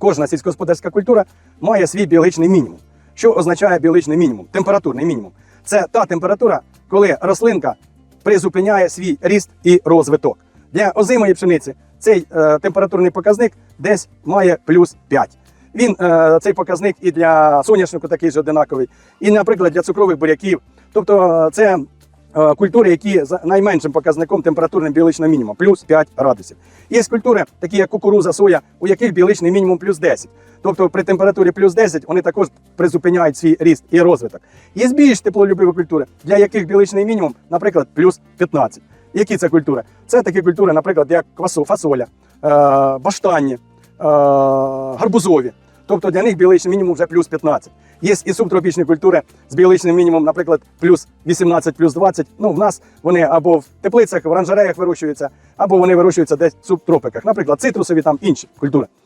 кожна сільськогосподарська культура має свій біологічний мінімум. Що означає біологічний мінімум? Температурний мінімум. Це та температура, коли рослинка призупиняє свій ріст і розвиток. Для озимої пшениці цей е, температурний показник десь має плюс 5. Він е, цей показник і для соняшнику такий же одинаковий, і, наприклад, для цукрових буряків. Тобто, е, це культури, які за найменшим показником температурним біологічного мінімуму, плюс 5 градусів. Є культури, такі як кукуруза, соя, у яких біологічний мінімум плюс 10. Тобто при температурі плюс 10 вони також призупиняють свій ріст і розвиток. Є більш теплолюбиві культури, для яких біологічний мінімум, наприклад, плюс 15. Які це культури? Це такі культури, наприклад, як квасо, фасоля, е, баштанні, е, гарбузові. Тобто для них біологічний мінімум вже плюс 15. Є і субтропічні культури з біологічним мінімумом, наприклад, плюс 18, плюс 20. Ну, в нас вони або в теплицях, в оранжереях вирощуються, або вони вирощуються десь в субтропиках. Наприклад, цитрусові там інші культури.